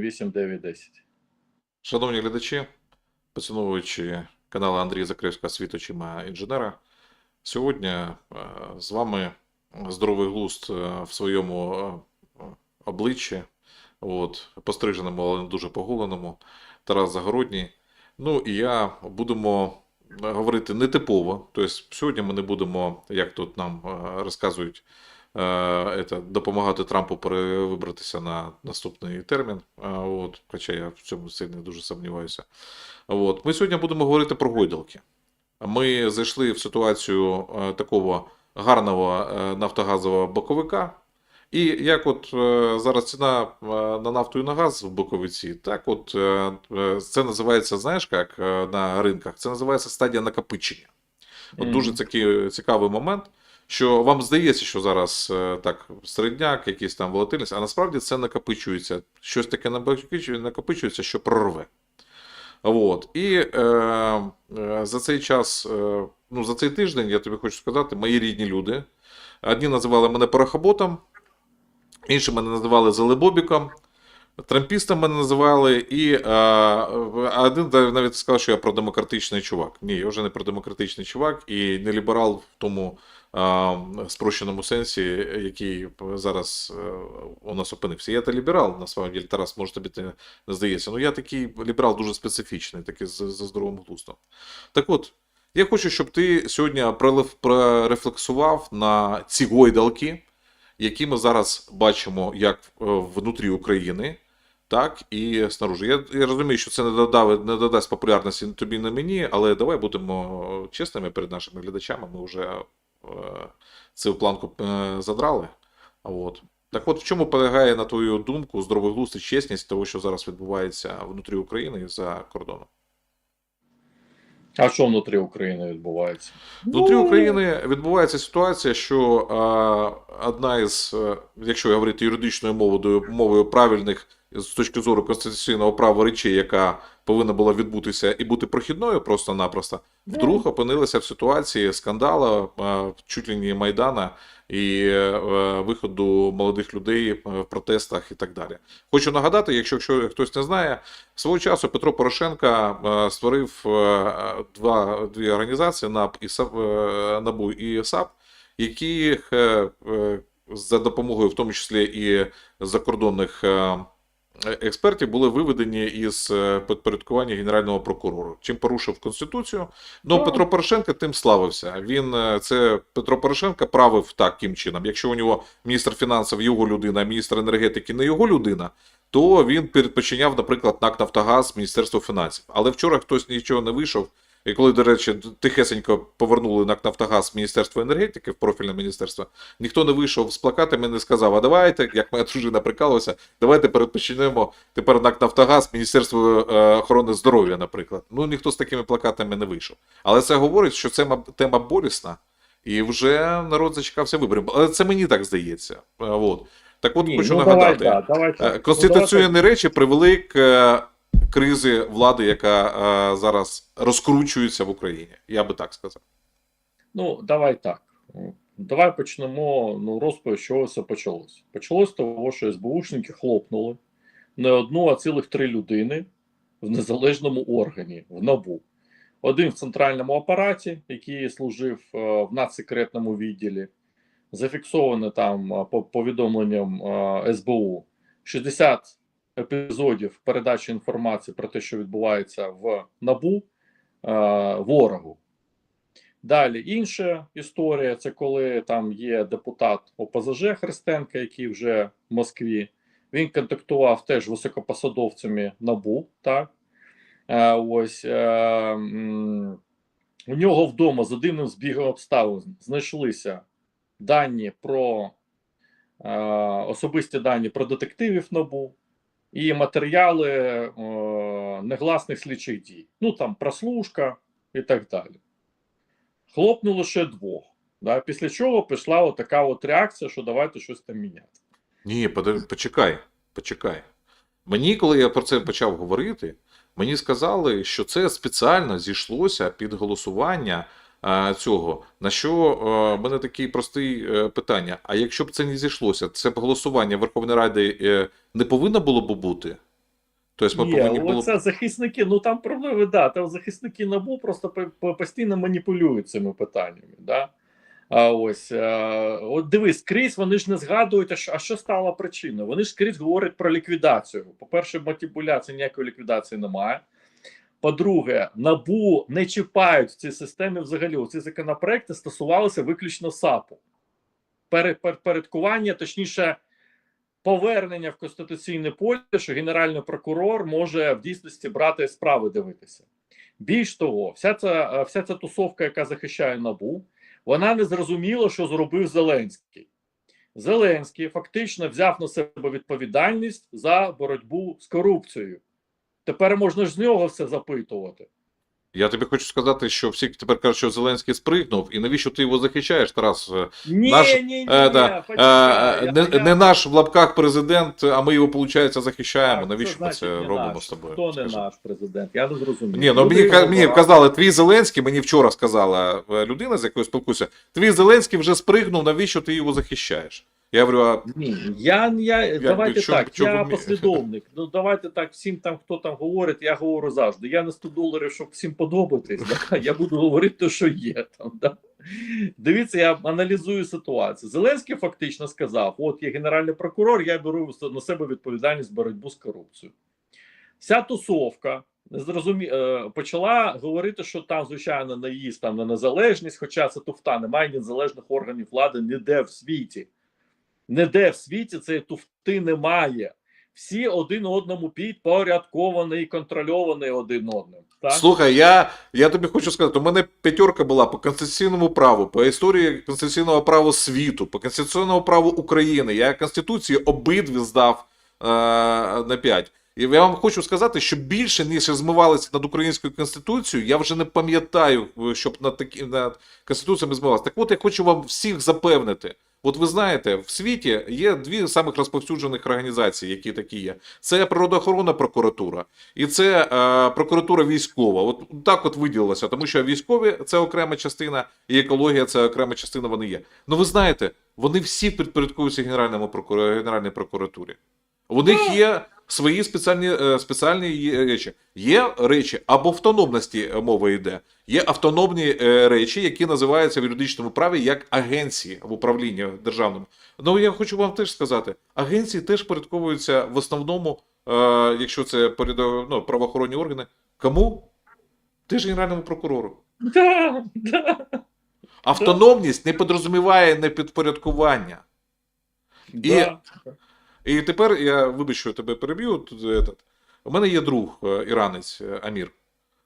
8, 9, 10. Шановні глядачі, поціновуючи каналу Андрія Закревського світ очима інженера, сьогодні е, з вами здоровий глузд е, в своєму е, обличчі, от, постриженому, але не дуже поголеному, Тарас Загородній. Ну і я будемо говорити нетипово. Тобто сьогодні ми не будемо, як тут нам розказують, это, допомагати Трампу перевибратися на наступний термін. А, От, хоча я в цьому сильно дуже сумніваюся. От. Ми сьогодні будемо говорити про гойдалки. Ми зайшли в ситуацію е, такого гарного е, нафтогазового боковика. І як от е, зараз ціна е, на нафту і на газ в боковиці, так от е, е, це називається, знаєш як е, на ринках, це називається стадія накопичення. От дуже такий цікавий момент, що вам здається, що зараз е, так середняк, якийсь там волатильність, а насправді це накопичується. Щось таке накопичує- накопичується, що прорве. От. І е, е, за цей час, е, ну за цей тиждень, я тобі хочу сказати, мої рідні люди. Одні називали мене порохоботом, інші мене називали Зелебобіком, трампістом мене називали, і е, один навіть сказав, що я продемократичний чувак. Ні, я вже не продемократичний чувак і не ліберал в тому е, спрощеному сенсі, який зараз е, у нас опинився. Я та ліберал, на самом деле, Тарас, може тобі не здається. Ну я такий ліберал дуже специфічний, такий з, здоровим глуздом. Так от, я хочу, щоб ти сьогодні прорефлексував на ці гойдалки, які ми зараз бачимо як е, внутрі України, так і снаружи. Я, я розумію, що це не, додав, не додасть популярності тобі, не мені, але давай будемо чесними перед нашими глядачами. Ми вже е, цю планку е, задрали. От. Так от, в чому полягає, на твою думку, здоровий глузд і чесність того, що зараз відбувається внутрі України і за кордоном? А що внутрі України відбувається? Внутрі Ну, України відбувається ситуація, що е, одна із, е, якщо говорити юридичною мовою, мовою правильних з точки зору конституційного права речей, яка повинна була відбутися і бути прохідною просто-напросто, вдруг опинилася в ситуації скандалу, е, чуть ли не Майдана і е, виходу молодих людей е, в протестах і так далі. Хочу нагадати, якщо, якщо хтось не знає, свого часу Петро Порошенко е, створив два, дві організації НАП і САП, НАБУ і САП, які за допомогою, в тому числі і закордонних експертів, були виведені із е, підпорядкування генерального прокурора, чим порушив конституцію. Ну Петро Порошенко тим славився. Він е, це Петро Порошенко правив таким чином. Якщо у нього міністр фінансів його людина, а міністр енергетики не його людина, то він передпочиняв, наприклад, НАК Нафтогаз Міністерство фінансів. Але вчора хтось нічого не вийшов. І коли, до речі, тихесенько повернули НАК Нафтогаз Міністерство енергетики, в профільне міністерство, ніхто не вийшов з плакатами і не сказав: а давайте, як моя дружина прикалувалася, давайте передпочинемо тепер НАК Нафтогаз Міністерство е, охорони здоров'я, наприклад. Ну ніхто з такими плакатами не вийшов. Але це говорить, що це тема болісна, і вже народ зачекався виборів. Але це мені так здається. Е, От. Так от Ні, хочу ну, нагадати. Давай, да, давай, Е, так. Конституційні речі привели к кризи влади, яка е, зараз розкручується в Україні. Я би так сказав. Ну, давай так. Давай почнемо ну, розповідь, чого все почалось. Почалось того, що СБУшники хлопнули не одну, а цілих три людини в незалежному органі, в НАБУ. Один в центральному апараті, який служив е, в надсекретному відділі, зафіксовано там е, по повідомленням СБУ 60 епізодів передачі інформації про те, що відбувається в НАБУ е, ворогу. Далі інша історія це коли там є депутат ОПЗЖ Христенка, який вже в Москві. Він контактував теж високопосадовцями НАБУ. Так? Е, ось е, у нього вдома за дивним збігом обставин знайшлися дані про особисті дані про детективів НАБУ і матеріали е, негласних слідчих дій. Ну там прослушка і так далі хлопнуло ще двох. Да? Після чого пішла така от реакція, що давайте щось там міняти. Ні, почекай, почекай. Мені, коли я про це почав говорити, мені сказали, що це спеціально зійшлося під голосування цього. На що е, в мене таке просте питання: а якщо б це не зійшлося, це б голосування Верховної Ради е, не повинно було б бути? Тобто ми Ні, повинні було. оце захисники, ну там проблеми, да, там захисники НАБУ просто по- по- постійно маніпулюють цими питаннями. Да? А ось е, от дивись, скрізь вони ж не згадують, а що, а що стало причиною. Вони ж скрізь говорять про ліквідацію. По-перше, маніпуляції ніякої ліквідації немає. По-друге, набу не чіпають в цій системі взагалі. Ці законопроекти стосувалися виключно САПу. Пере- пер- Передкування, точніше, повернення в конституційне поле, що генеральний прокурор може в дійсності брати справи дивитися. Більш того, вся ця, е, вся ця тусовка, яка захищає набу, вона не зрозуміла, що зробив Зеленський. Зеленський фактично взяв на себе відповідальність за боротьбу з корупцією. Тепер можна ж з нього все запитувати. Я тобі хочу сказати, що всі тепер кажуть, що Зеленський спригнув, і навіщо ти його захищаєш, Тарас? Е, Ні, Наш- ні, ні, Е, да. Е, не, я- не наш в лапках президент, а ми його, виходить, захищаємо. Так, навіщо ми це робимо наш. з тобою? Хто не Скажи. наш президент? Я не зрозумів. Ні, ну мені, мені казали, твій Зеленський, мені вчора сказала е, людина, з якою спілкуюся, твій Зеленський вже спригнув, навіщо ти його захищаєш? Я говорю, а Ні, я, я давайте чому- так, чому я послідовник. Ну давайте так, всім там, хто там говорить, я говорю завжди. Я не 100 доларів, щоб всім подобатись. Да? Я буду говорити те, що є там. Да? Дивіться, я аналізую ситуацію. Зеленський фактично сказав: от є генеральний прокурор, я беру на себе відповідальність боротьбу з корупцією. Вся тусовка зрозумі... е, почала говорити, що там, звичайно, наїзд там на незалежність, хоча це туфта, немає незалежних органів влади ніде в світі. Ніде в світі цієї туфти немає. Всі один одному підпорядковані і контрольовані один одним. Так? слухай, я, я тобі хочу сказати, у мене п'ятерка була по конституційному праву, по історії конституційного права світу, по конституційному праву України. Я Конституції обидві здав е, на 5. І я вам хочу сказати, що більше ніж змивалися над українською конституцією, я вже не пам'ятаю, щоб над такі над конституціями змивалися. Так от я хочу вам всіх запевнити. От ви знаєте, в світі є дві самих розповсюджених організації, які такі є. Це природоохоронна прокуратура і це е, прокуратура військова. От так от виділилося, тому що військові це окрема частина, і екологія це окрема частина. Вони є. Ну ви знаєте, вони всі підпорядкуються генеральному прокур... генеральній прокуратурі. У них є свої спеціальні, е, спеціальні речі. Є речі або автономності е, мова йде, є автономні е, речі, які називаються в юридичному праві як агенції в управлінні державному. Ну я хочу вам теж сказати, агенції теж порядковуються в основному, якщо це ну, правоохоронні органи. Кому? Теж генеральному прокурору. Да, да, Автономність не підрозуміває непідпорядкування. І- да. І тепер я вибач, що тебе переб'ю. Тут. У мене є друг е, іранець е, Амір.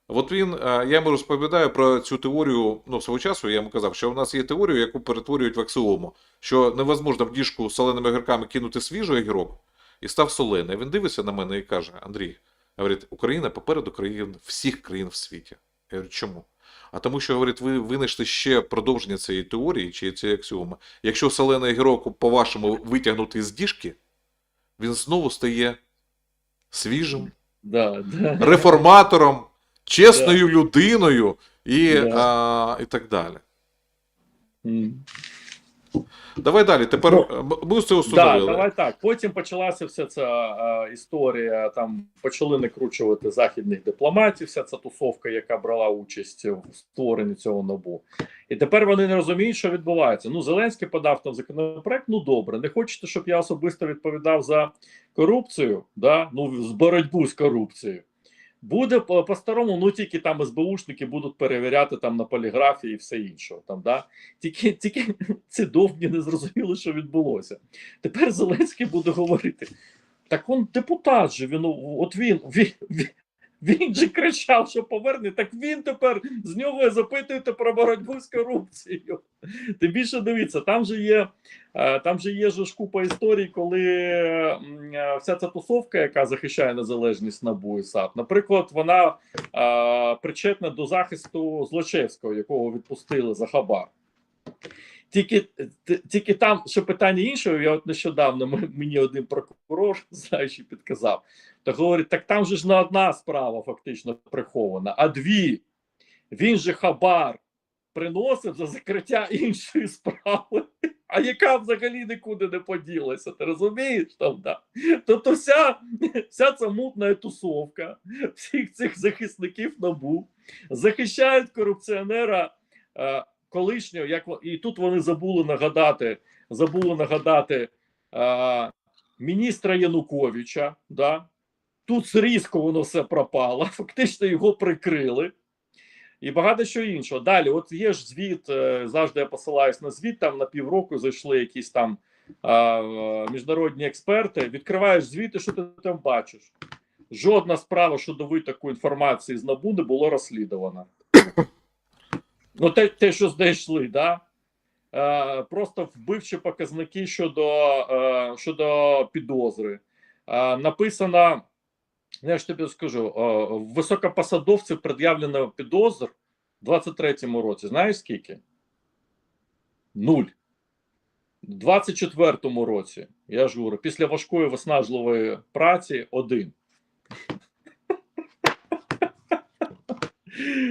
От він, е, я йому розповідаю про цю теорію ну, свого часу, я йому казав, що у нас є теорія, яку перетворюють в аксіому, що невозможно в діжку з соленими огірками кинути свіжий огірок і став солений. Він дивиться на мене і каже: Андрій, говорить, Україна попереду країн всіх країн в світі. Я говорю, чому? А тому, що говорить, ви винайшли ще продовження цієї теорії чи цієї аксіоми. Якщо солений огірок, по-вашому, витягнути з діжки, він знову стає свіжим, Да, да. реформатором, чесною людиною і, Да. а, і так далі. М. Давай далі. Тепер Ну, е, ми це Да, давай так. Потім почалася вся ця е, історія. Там почали накручувати західних дипломатів, вся ця тусовка, яка брала участь в створенні цього набу. І тепер вони не розуміють, що відбувається. Ну, Зеленський подав там законопроект. Ну добре, не хочете, щоб я особисто відповідав за корупцію, да? ну з боротьбу з корупцією. Буде по- по-старому, ну тільки там СБУшники будуть перевіряти там на поліграфії і все інше. Там, да? Тільки, тільки ці довгі не зрозуміли, що відбулося. Тепер Зеленський буде говорити: так он депутат же, він, от він, він, він же кричав, що поверне, так він тепер з нього запитуєте про боротьбу з корупцією. Тим більше дивіться, там же є, е, там же є ж купа історій, коли е, вся ця тусовка, яка захищає незалежність НАБУ і САП, наприклад, вона е, причетна до захисту Злочевського, якого відпустили за хабар. Тільки, тільки там ще питання іншого. Я от нещодавно мені один прокурор, знаючи, підказав, то говорить: так там же ж не одна справа фактично прихована, а дві. Він же хабар приносив за закриття іншої справи, а яка взагалі нікуди не поділася. Ти розумієш? Там, да? Тобто вся, вся ця мутна тусовка всіх цих захисників набу захищають корупціонера е, колишнього, як і тут вони забули нагадати, забули нагадати е, міністра Януковича. Да? Тут різко воно все пропало, фактично його прикрили. І багато що іншого. Далі, от є ж звіт, е, завжди я посилаюсь на звіт, там на півроку зайшли якісь там а, міжнародні експерти. Відкриваєш звіт, і що ти там бачиш? Жодна справа щодо витоку інформації з НАБУ не було розслідувана. Ну, те, те що знайшли, да? Е, просто вбивчі показники щодо, е, щодо підозри. Е, написано, я ж тобі скажу, е, високопосадовців пред'явлено підозр в 23-му році. Знаєш скільки? Нуль. У 24-му році, я ж говорю, після важкої виснажливої праці один.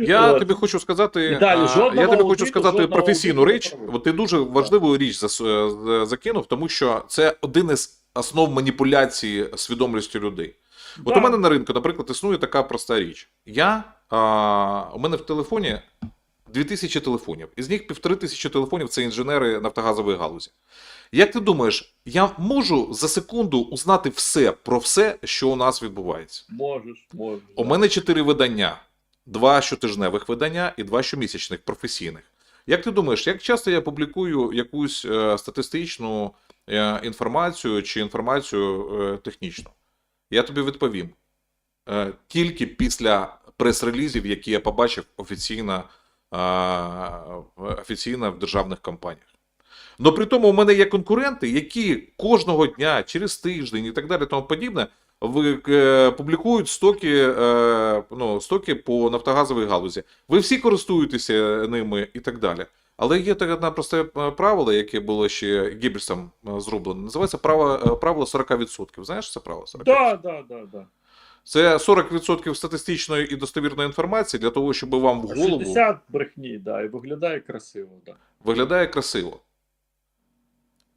Я От. тобі хочу сказати, далі, жодного я тобі хочу аудиту, сказати жодного професійну аудиту річ. не. От ти дуже важливу річ зас- е, закинув, тому що це один із основ маніпуляції свідомістю людей. От Да. у мене на ринку, наприклад, існує така проста річ. Я, а, у мене в телефоні 2000 телефонів, із них півтори тисячі телефонів це інженери нафтогазової галузі. Як ти думаєш, я можу за секунду узнати все про все, що у нас відбувається? Можеш, можеш. У да. мене чотири видання: два щотижневих видання і два щомісячних професійних. Як ти думаєш, як часто я публікую якусь е, статистичну е, інформацію чи інформацію е, технічну? Я тобі відповім. Тільки після прес-релізів, які я побачив офіційно, офіційно в державних компаніях. Ну при тому у мене є конкуренти, які кожного дня, через тиждень і так далі, тому подібне, публікують стоки, е, ну, стоки по нафтогазовій галузі. Ви всі користуєтеся ними і так далі. Але є таке одне просте е, правило, яке було ще Гіббельсом е, зроблено. Називається право, е, правило 40%. Знаєш це правило 40%? Да, да, да, да. Це 40% статистичної і достовірної інформації для того, щоб вам в голову 60 брехні, да, і виглядає красиво, да. виглядає красиво.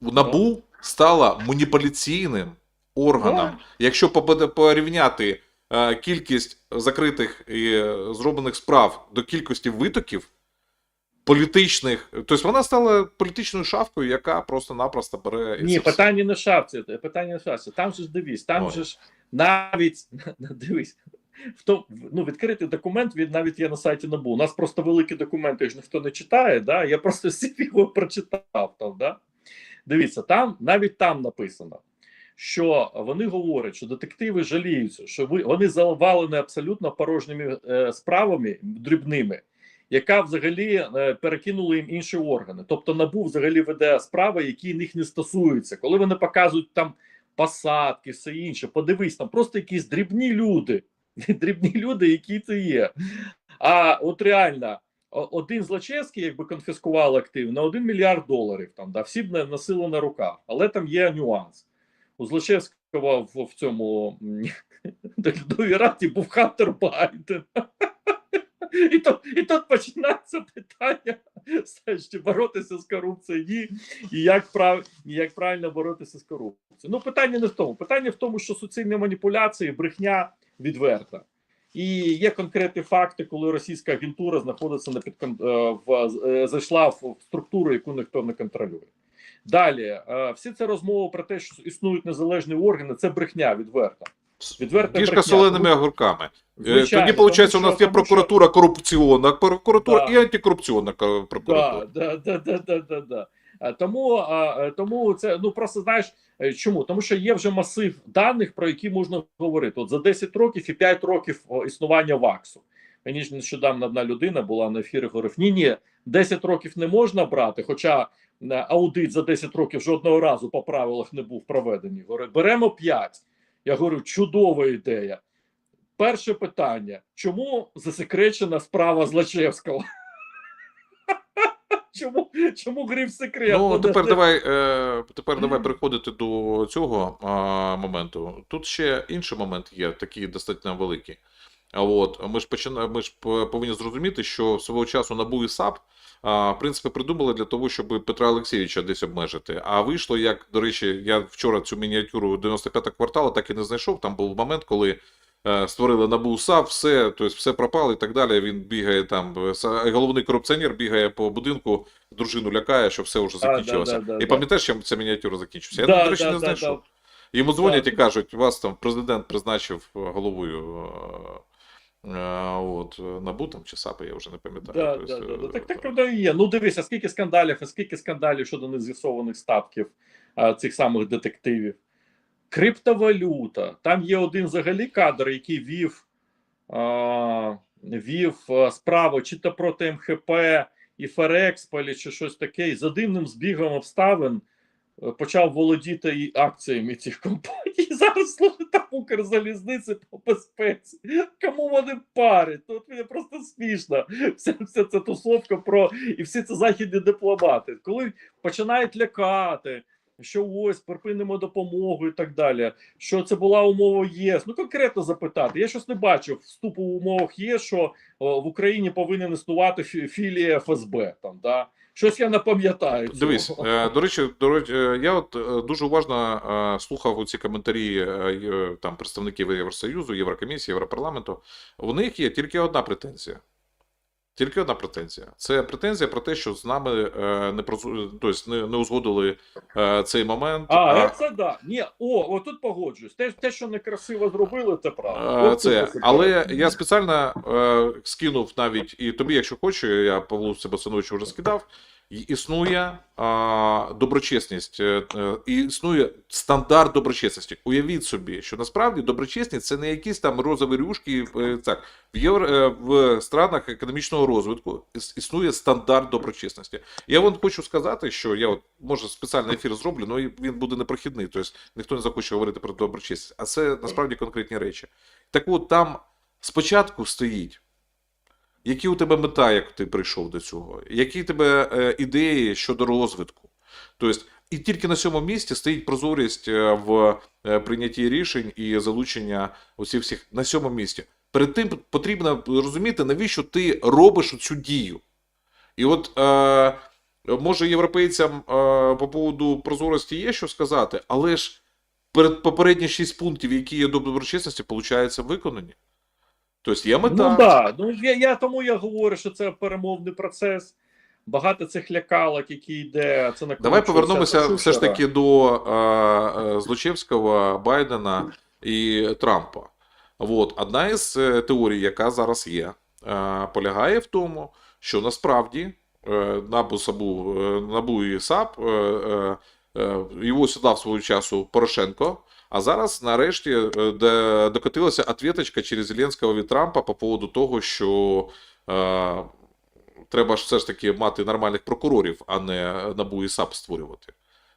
НАБУ стала маніпуляційним органом. Да. Якщо порівняти е, кількість закритих і е, зроблених справ до кількості витоків політичних, тобто вона стала політичною шавкою, яка просто-напросто бере. Ні, питання не в шапці, питання не в шапці. Там же ж дивись, там Ой. же ж навіть дивись. В то, ну, відкритий документ він навіть є на сайті НАБУ. У нас просто великі документи ж ніхто не читає. Да? Я просто всі його прочитав. Там, да? Дивіться, там навіть там написано, що вони говорять, що детективи жаліються, що ви вони завалені абсолютно порожніми е, справами дрібними, яка взагалі е, перекинули їм інші органи. Тобто НАБУ взагалі веде справи, які їх не стосуються. Коли вони показують там посадки, все інше, подивись, там просто якісь дрібні люди, дрібні люди, які це є. А от реально. Один Злочевський, якби конфіскував актив на 1 мільярд доларів, там да, всі б носили на руках, але там є нюанс. У Злочевського в, в цьому м, раді був Хантер Байден. І тут, і тут починається питання, чи боротися з корупцією, і як, прав, і як правильно боротися з корупцією. Ну, питання не в тому. Питання в тому, що суцільні маніпуляції, брехня відверта. І є конкретні факти, коли російська агентура знаходиться на підкон... е, в е, зайшла в структуру, яку ніхто не контролює. Далі, е, всі це розмови про те, що існують незалежні органи, це брехня відверта. Відверта Кішка брехня. соленими огурками. Е, Звичайно, Тоді, виходить, у нас є тому що- прокуратура корупційна прокуратура Да. і антикорупційна прокуратура. Да, да, да, да, да, да. А, Тому, е, тому це ну просто знаєш е, чому? Тому що є вже масив даних, про які можна говорити. От за 10 років і 5 років існування ВАКСу. Мені ж нещодавно одна людина була на ефірі, говорив: ні, ні, 10 років не можна брати, хоча е, аудит за 10 років жодного разу по правилах не був проведений. Говорить, беремо 5. Я говорю, чудова ідея. Перше питання: чому засекречена справа Злачевського? Чому, чому гриф секрет? Ну, тепер давай, е, тепер давай переходити до цього а, моменту. Тут ще інший момент є, такий достатньо великий. От, ми ж почина... ми ж повинні зрозуміти, що свого часу НАБУ і САП в принципі придумали для того, щоб Петра Олексійовича десь обмежити. А вийшло, як до речі, я вчора цю мініатюру 95 кварталу так і не знайшов. Там був момент, коли е, створили НАБУ САП, все, тобто все пропало і так далі. Він бігає там, е, головний корупціонер бігає по будинку, дружину лякає, що все вже Да, да, закінчилося. да, да, і пам'ятаєш, чим ця мініатюра закінчилася? Я, Да, до речі, да, не знайшов. да. Йому дзвонять Да. і кажуть, вас там президент призначив е, головою е, от, е, НАБУ там, чи САПи, я вже не пам'ятаю. Да, Тобто, да, да, да. е, Так, так воно і є. Ну дивися, скільки скандалів, а скільки скандалів щодо нез'ясованих статків а, цих самих детективів. Криптовалюта. Там є один взагалі кадр, який вів, а, вів справу чи то проти МХП і Ферекспалі, чи щось таке, і за дивним збігом обставин почав володіти і акціями цих компаній. Зараз там Укрзалізниці по безпеці. Кому вони парять? Тут мені просто смішно. Вся, вся ця тусовка про і всі ці західні дипломати, коли починають лякати. Що ось припинимо допомогу і так далі. Що це була умова ЄС? Ну конкретно запитати. Я щось не бачив вступу в умовах ЄС, що о, в Україні повинен існувати фі- філія ФСБ. Там да щось я не пам'ятаю. Дивись, е, до речі, е, я от е, дуже уважно слухав ці коментарі там представників Євросоюзу, Єврокомісії, Європарламенту. У них є тільки одна претензія. Тільки одна претензія. Це претензія про те, що з нами е, не проз тобто не, не узгодили е, цей момент. А, це да. Ні, о, отут погоджуюсь. Те, те, що некрасиво зробили, це правда. Це, Це, але я спеціально е, скинув навіть і тобі, якщо хочу, я Павлу Себасановичу вже скидав. Існує а, доброчесність, е, е, існує стандарт доброчесності. Уявіть собі, що насправді доброчесність це не якісь там розові рюшки. е, Так, в євро в странах економічного розвитку існує стандарт доброчесності. Я вам хочу сказати, що я от може спеціальний ефір зроблю, але він буде непрохідний. Тобто ніхто не захоче говорити про доброчесність. А це насправді конкретні речі. Так от там спочатку стоїть. Які у тебе мета, як ти прийшов до цього? Які у тебе е, ідеї щодо розвитку? Тобто, і тільки на цьому місці стоїть прозорість е, в е, прийнятті рішень і залучення усіх всіх на сьомому місці. Перед тим потрібно розуміти, навіщо ти робиш цю дію. І от е, може європейцям е, по поводу прозорості є що сказати, але ж перед попередні шість пунктів, які є до доброчесності, виходить, виконані. Тобто є мета. Ну да, ну я, я тому я говорю, що це перемовний процес. Багато цих лякалок, які йде. Це Давай повернемося все ж таки до е, Злочевського, Байдена і Трампа. От одна із е, теорій, яка зараз є, е, полягає в тому, що насправді е, НАБУ, САБУ, е, НАБУ і САП е, е, е, його сюди в свого часу Порошенко. А зараз, нарешті, е, докотилася ответочка через Зеленського від Трампа по поводу того, що е, треба ж все ж таки мати нормальних прокурорів, а не НАБУ і САП створювати.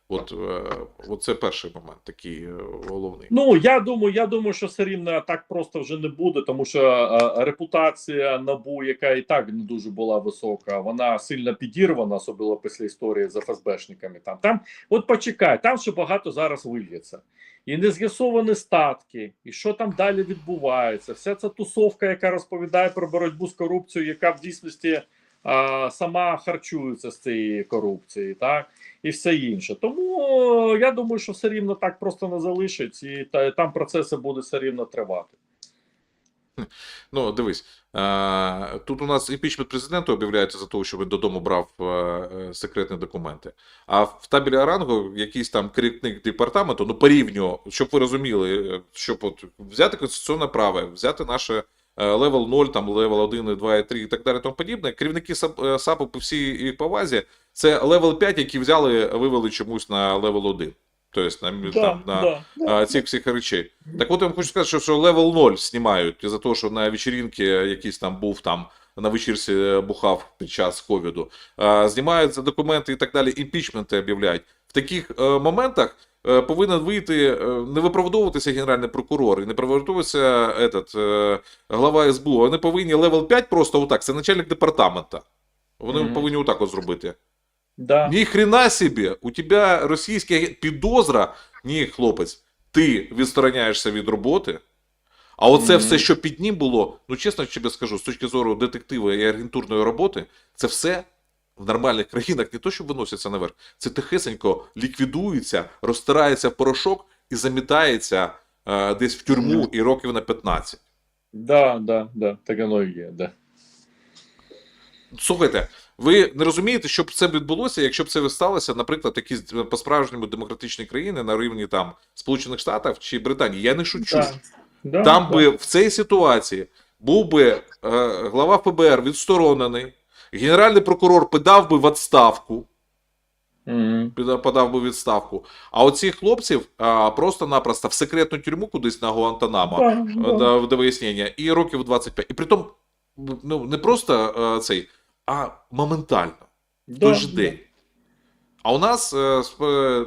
От, е, от це перший момент, такий е, головний. Ну я думаю, я думаю, що все рівно так просто вже не буде, тому що е, репутація набу, яка і так не дуже була висока, вона сильно підірвана, особливо після історії з ФСБшниками. Там там, от почекай, там ще багато зараз вильється. І не з'ясовані статки, і що там далі відбувається. Вся ця тусовка, яка розповідає про боротьбу з корупцією, яка в дійсності сама харчується з цієї корупції, так і все інше. Тому е, я думаю, що все рівно так просто не залишить, і та, там процеси будуть все рівно тривати. Ну, дивись, е, тут у нас імпічмент президента об'являється за того, що він додому брав е, секретні документи. А в табелі Арангу якийсь там керівник департаменту, ну по рівню, щоб ви розуміли, щоб от взяти конституційне право, взяти наше левел 0, там левел 1, 2, 3 і так далі, тому подібне. Керівники САП- е, САПу по всій повазі, це левел 5, які взяли, вивели чомусь на левел 1. Тобто на, там, на да, да. цих всіх речей. Так от я вам хочу сказати, що, що левел 0 знімають за те, що на вечірінки якийсь там був там. На вечірці е, бухав під час ковіду, А, знімаються документи і так далі, імпічменти об'являють. В таких е, моментах е, повинен вийти, е, не виправдовуватися генеральний прокурор і не виправдовуватися этот, е, глава СБУ. Вони повинні левел 5 просто отак. Це начальник департамента. Вони Мгм. повинні отак от зробити. Да. Ні хрена собі, у тебе російська підозра, ні, хлопець, ти відстороняєшся від роботи, А оце Мгм. все, що під ним було, ну чесно тобі скажу, з точки зору детектива і агентурної роботи, це все в нормальних країнах не то, що виноситься наверх, це тихесенько ліквідується, розтирається в порошок і замітається е, десь в тюрму і років на 15. Да, да, да, так воно і є, да. Слухайте, ви не розумієте, що б це відбулося, якщо б це сталося, наприклад, якісь по-справжньому демократичні країни на рівні там Сполучених Штатів чи Британії. Я не шучу. Да. Да, Там да. би в цій ситуації був би е, глава ФБР відсторонений, генеральний прокурор подав би в відставку, Мгм. піда- подав би відставку. А оцих хлопців а, просто-напросто в секретну тюрму кудись на Гуантанамо е, да. до, до вияснення, і років 25. І притом, ну не просто е, цей, а моментально. Той Да, день. А у нас, е,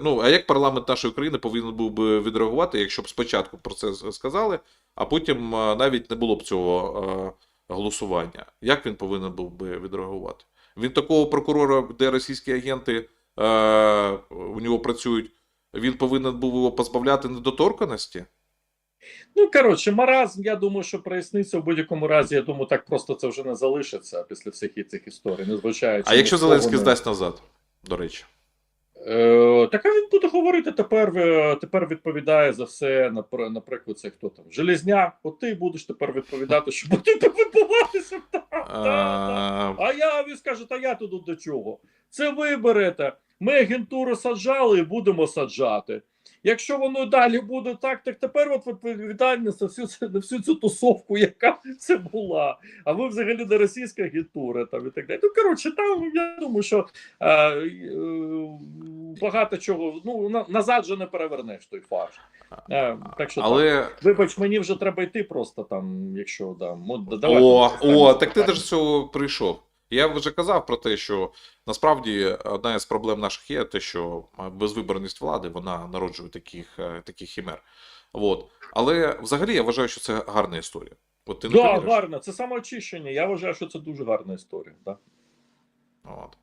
ну, а як парламент нашої країни повинен був би відреагувати, якщо б спочатку про це сказали, а потім навіть не було б цього голосування? Як він повинен був би відреагувати? Він такого прокурора, де російські агенти е, у нього працюють, він повинен був його позбавляти недоторканості? Ну, коротше, маразм, я думаю, що проясниться в будь-якому разі. Я думаю, так просто це вже не залишиться після всіх цих історій, незважаючи. А якщо Зеленський вони- здасть назад, до речі? Е, так він буде говорити тепер. е, Тепер відповідає за все. напр- Наприклад, це хто там? Железня. От ти будеш тепер відповідати, що буде відбуватися. А я він скаже, та я тут до чого? Це ви берете. Ми агентуру саджали і будемо саджати. Якщо воно далі буде так, так тепер от відповідальність за всю, на всю цю тусовку, яка це була. А ви взагалі не російська агентура там і так далі. Ну коротше, там я думаю, що е, е, багато чого ну на, назад же не перевернеш той фарш. Е, так що. Але вибач, мені вже треба йти просто там, якщо да, ну, да, О, там, о, там, так ти там. ж з цього прийшов. Я вже казав про те, що насправді одна із проблем наших є те, що безвиборність влади вона народжує таких, е, таких хімер. От. Але взагалі я вважаю, що це гарна історія. От ти не Да, гарно, це самоочищення. Я вважаю, що це дуже гарна історія. Да. От.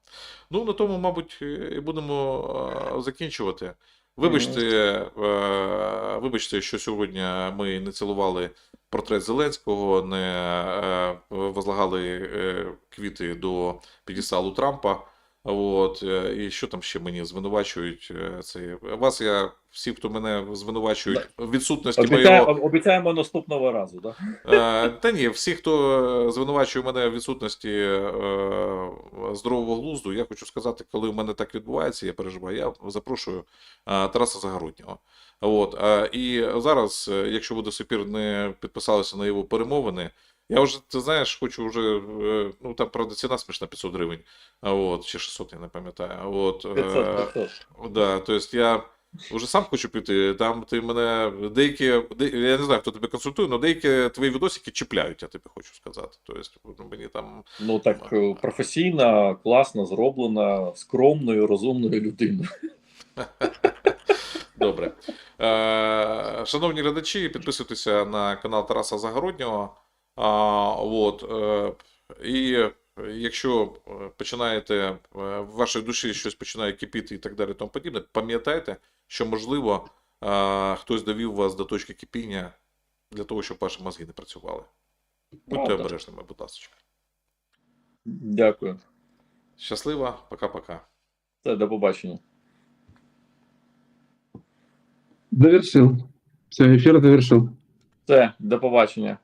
Ну, на тому, мабуть, і будемо закінчувати. Вибачте, е, вибачте, що сьогодні ми не цілували портрет Зеленського, не е, возлагали е, квіти до підісталу Трампа. От, і що там ще мені звинувачують? е, Це вас я всі, хто мене звинувачують в відсутності Обіцяє, моєго. обіцяємо наступного разу. Да? Е, Та ні, всі, хто звинувачує мене в відсутності е, здорового глузду, я хочу сказати, коли в мене так відбувається, я переживаю, я запрошую е, Тараса Загороднього. От, і зараз, якщо ви до сих пір не підписалися на його перемовини, я вже, ти знаєш, хочу вже, е, ну там, правда, ціна смішна 500 гривень, а от, чи 600, я не пам'ятаю. От, е, 500, 500. Да, то есть я вже сам хочу піти. Там ти мене деякі, де, я не знаю, хто тебе консультує, але деякі твої відосики чіпляють, я тобі хочу сказати. Тобто мені там. Ну так е, професійна, класно зроблена, скромною, розумною людиною. Добре. Е, шановні глядачі, підписуйтеся на канал Тараса Загороднього. А, от, е, і якщо е, починаєте е, в вашій душі щось починає кипіти і так далі, тому подібне, пам'ятайте, що можливо хтось довів вас до точки кипіння для того, щоб ваші мозги не працювали. Будьте Правда. обережними, будь ласка. Дякую. Щасливо, пока-пока. Все, до побачення. Завершил. Все, эфир завершил. Все, до побачення.